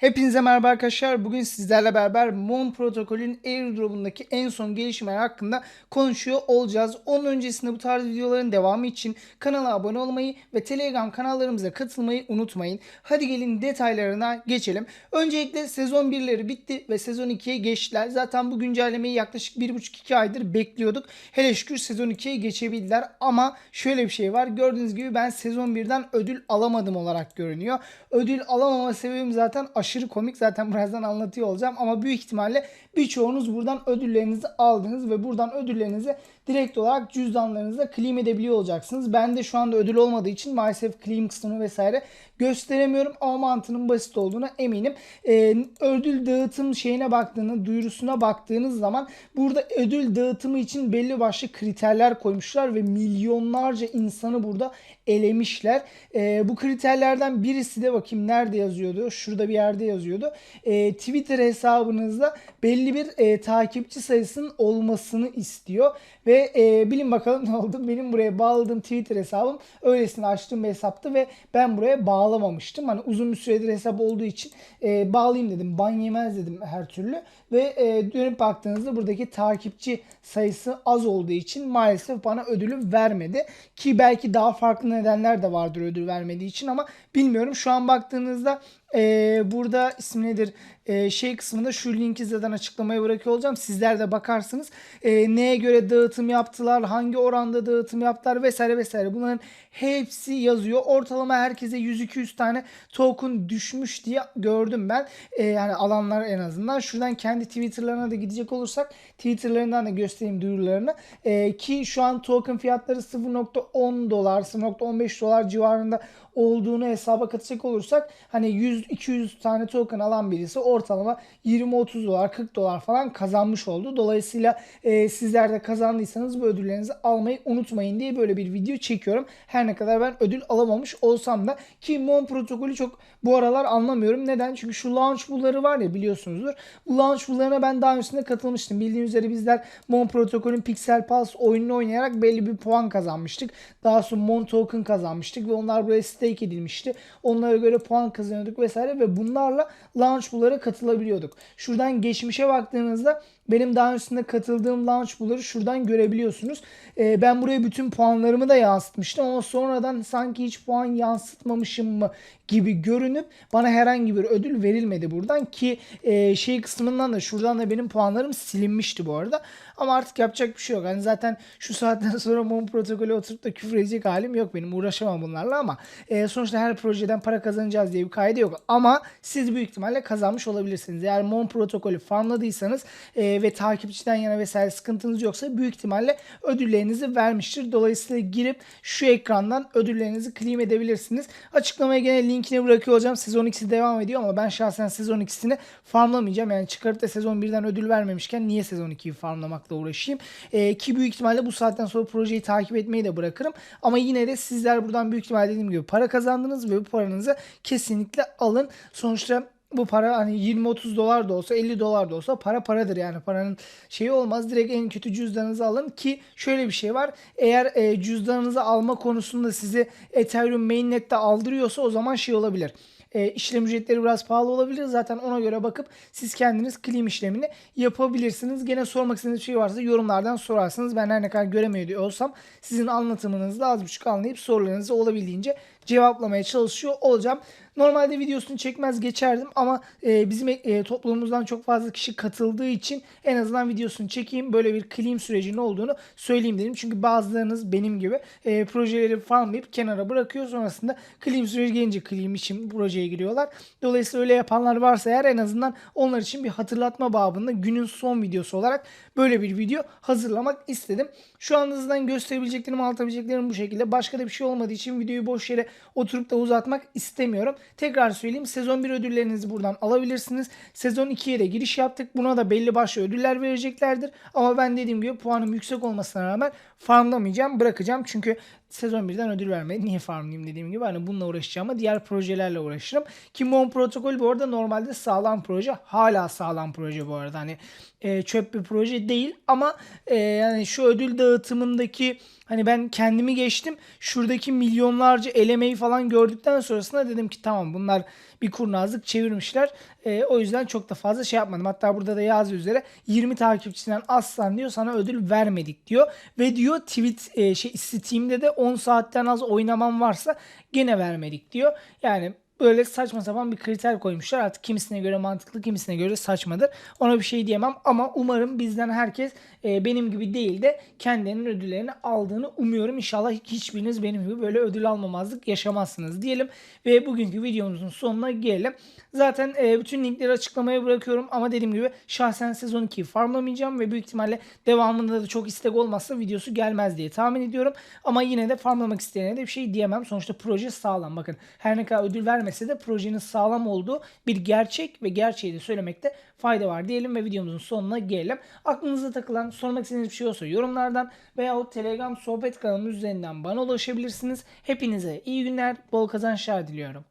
Hepinize merhaba arkadaşlar. Bugün sizlerle beraber Mon protokolün airdrop'undaki en son gelişmeler hakkında konuşuyor olacağız. Onun öncesinde bu tarz videoların devamı için kanala abone olmayı ve Telegram kanallarımıza katılmayı unutmayın. Hadi gelin detaylarına geçelim. Öncelikle sezon 1'leri bitti ve sezon 2'ye geçtiler. Zaten bu güncellemeyi yaklaşık 1,5-2 aydır bekliyorduk. Hele şükür sezon 2'ye geçebildiler ama şöyle bir şey var. Gördüğünüz gibi ben sezon 1'den ödül alamadım olarak görünüyor. Ödül alamama sebebim zaten aşırı komik. Zaten birazdan anlatıyor olacağım ama büyük ihtimalle birçoğunuz buradan ödüllerinizi aldınız ve buradan ödüllerinizi direkt olarak cüzdanlarınıza claim edebiliyor olacaksınız. Ben de şu anda ödül olmadığı için maalesef claim kısmını vesaire gösteremiyorum ama mantığının basit olduğuna eminim. Ee, ödül dağıtım şeyine baktığını, duyurusuna baktığınız zaman burada ödül dağıtımı için belli başlı kriterler koymuşlar ve milyonlarca insanı burada elemişler. Ee, bu kriterlerden birisi de bakayım nerede yazıyordu? Şurada bir yerde yazıyordu. Ee, Twitter hesabınızda belli bir e, takipçi sayısının olmasını istiyor ve e, bilin bakalım ne oldu. Benim buraya bağladığım Twitter hesabım öylesine açtığım bir hesaptı ve ben buraya bağlamamıştım. Hani uzun bir süredir hesap olduğu için e, bağlayayım dedim. Ban yemez dedim her türlü. Ve e, dönüp baktığınızda buradaki takipçi sayısı az olduğu için maalesef bana ödülü vermedi. Ki belki daha farklı nedenler de vardır ödül vermediği için ama bilmiyorum. Şu an baktığınızda e, burada ismi nedir? E, şey kısmında şu linki zaten açıklamaya bırakıyor olacağım. Sizler de bakarsınız. E, neye göre dağıtım yaptılar, hangi oranda dağıtım yaptılar vesaire vesaire. Bunların hepsi yazıyor. Ortalama herkese 100-200 tane token düşmüş diye gördüm ben. E, yani alanlar en azından. Şuradan kendi Twitter'larına da gidecek olursak Twitter'larından da göstereyim duyurularını. E, ki şu an token fiyatları 0.10 dolar, 0.15 dolar civarında olduğunu hesaba katacak olursak hani 100-200 tane token alan birisi ortalama 20-30 dolar 40 dolar falan kazanmış oldu. Dolayısıyla e, sizler de kazandıysanız bu ödüllerinizi almayı unutmayın diye böyle bir video çekiyorum. Her ne kadar ben ödül alamamış olsam da ki Mon protokolü çok bu aralar anlamıyorum. Neden? Çünkü şu launch pool'ları var ya biliyorsunuzdur. Bu launch pool'larına ben daha öncesinde katılmıştım. Bildiğiniz üzere bizler Mon protokolün Pixel Pulse oyununu oynayarak belli bir puan kazanmıştık. Daha sonra Mon token kazanmıştık ve onlar buraya stake edilmişti. Onlara göre puan kazanıyorduk vesaire ve bunlarla launch pool'lara katılabiliyorduk. Şuradan geçmişe baktığınızda benim daha öncesinde katıldığım launch pool'ları şuradan görebiliyorsunuz. Ee, ben buraya bütün puanlarımı da yansıtmıştım ama sonradan sanki hiç puan yansıtmamışım mı gibi görünüp bana herhangi bir ödül verilmedi buradan ki e, şey kısmından da şuradan da benim puanlarım silinmişti bu arada. Ama artık yapacak bir şey yok. Hani zaten şu saatten sonra Mon protokolü oturup da küfür edecek halim yok benim. Uğraşamam bunlarla ama e, sonuçta her projeden para kazanacağız diye bir kaydı yok. Ama siz büyük ihtimalle kazanmış olabilirsiniz. Eğer Mon protokolü farmladıysanız e, ve takipçiden yana vesaire sıkıntınız yoksa büyük ihtimalle ödüllerinizi vermiştir. Dolayısıyla girip şu ekrandan ödüllerinizi claim edebilirsiniz. Açıklamaya gene linkini bırakıyor olacağım. Sezon 2'si devam ediyor ama ben şahsen sezon 2'sini farmlamayacağım. Yani çıkarıp da sezon 1'den ödül vermemişken niye sezon 2'yi farmlamakla uğraşayım? E, ki büyük ihtimalle bu saatten sonra projeyi takip etmeyi de bırakırım. Ama yine de sizler buradan büyük ihtimalle dediğim gibi para kazandınız ve bu paranızı kesinlikle alın. Sonuçta bu para hani 20-30 dolar da olsa 50 dolar da olsa para paradır yani paranın şeyi olmaz. Direkt en kötü cüzdanınızı alın ki şöyle bir şey var. Eğer e, cüzdanınızı alma konusunda sizi Ethereum mainnet'te aldırıyorsa o zaman şey olabilir. E, işlem ücretleri biraz pahalı olabilir. Zaten ona göre bakıp siz kendiniz claim işlemini yapabilirsiniz. Gene sormak istediğiniz şey varsa yorumlardan sorarsınız. Ben her ne kadar göremiyor olsam sizin anlatımınızda az buçuk anlayıp sorularınızı olabildiğince cevaplamaya çalışıyor olacağım. Normalde videosunu çekmez geçerdim ama e, bizim e, toplumumuzdan çok fazla kişi katıldığı için en azından videosunu çekeyim. Böyle bir claim sürecinin olduğunu söyleyeyim dedim. Çünkü bazılarınız benim gibi e, projeleri farmlayıp kenara bırakıyor. Sonrasında claim süreci gelince claim için projeye giriyorlar. Dolayısıyla öyle yapanlar varsa eğer en azından onlar için bir hatırlatma babında günün son videosu olarak böyle bir video hazırlamak istedim. Şu an hızdan gösterebileceklerim, anlatabileceklerim bu şekilde. Başka da bir şey olmadığı için videoyu boş yere oturup da uzatmak istemiyorum. Tekrar söyleyeyim sezon 1 ödüllerinizi buradan alabilirsiniz. Sezon 2'ye de giriş yaptık. Buna da belli başlı ödüller vereceklerdir. Ama ben dediğim gibi puanım yüksek olmasına rağmen farmlamayacağım. Bırakacağım. Çünkü sezon 1'den ödül vermedi. Niye farmlayayım dediğim gibi hani bununla uğraşacağım ama diğer projelerle uğraşırım. Ki Mon Protokol bu arada normalde sağlam proje. Hala sağlam proje bu arada. Hani e, çöp bir proje değil ama e, yani şu ödül dağıtımındaki hani ben kendimi geçtim. Şuradaki milyonlarca elemeyi falan gördükten sonrasında dedim ki tamam bunlar bir kurnazlık çevirmişler. E, o yüzden çok da fazla şey yapmadım. Hatta burada da yazıyor üzere 20 takipçisinden aslan diyor sana ödül vermedik diyor. Ve diyor tweet e, şey Steam'de de 10 saatten az oynamam varsa gene vermedik diyor. Yani böyle saçma sapan bir kriter koymuşlar. Artık kimisine göre mantıklı, kimisine göre saçmadır. Ona bir şey diyemem ama umarım bizden herkes e, benim gibi değil de kendilerinin ödüllerini aldığını umuyorum. İnşallah hiçbiriniz benim gibi böyle ödül almamazlık yaşamazsınız diyelim. Ve bugünkü videomuzun sonuna gelelim. Zaten e, bütün linkleri açıklamaya bırakıyorum ama dediğim gibi şahsen sezon 2'yi farmlamayacağım ve büyük ihtimalle devamında da çok istek olmazsa videosu gelmez diye tahmin ediyorum. Ama yine de farmlamak isteyene de bir şey diyemem. Sonuçta proje sağlam. Bakın her ne kadar ödül vermese de projenin sağlam olduğu bir gerçek ve gerçeği de söylemekte fayda var diyelim ve videomuzun sonuna gelelim. Aklınıza takılan, sormak istediğiniz bir şey olsa yorumlardan veyahut Telegram sohbet kanalımız üzerinden bana ulaşabilirsiniz. Hepinize iyi günler, bol kazançlar diliyorum.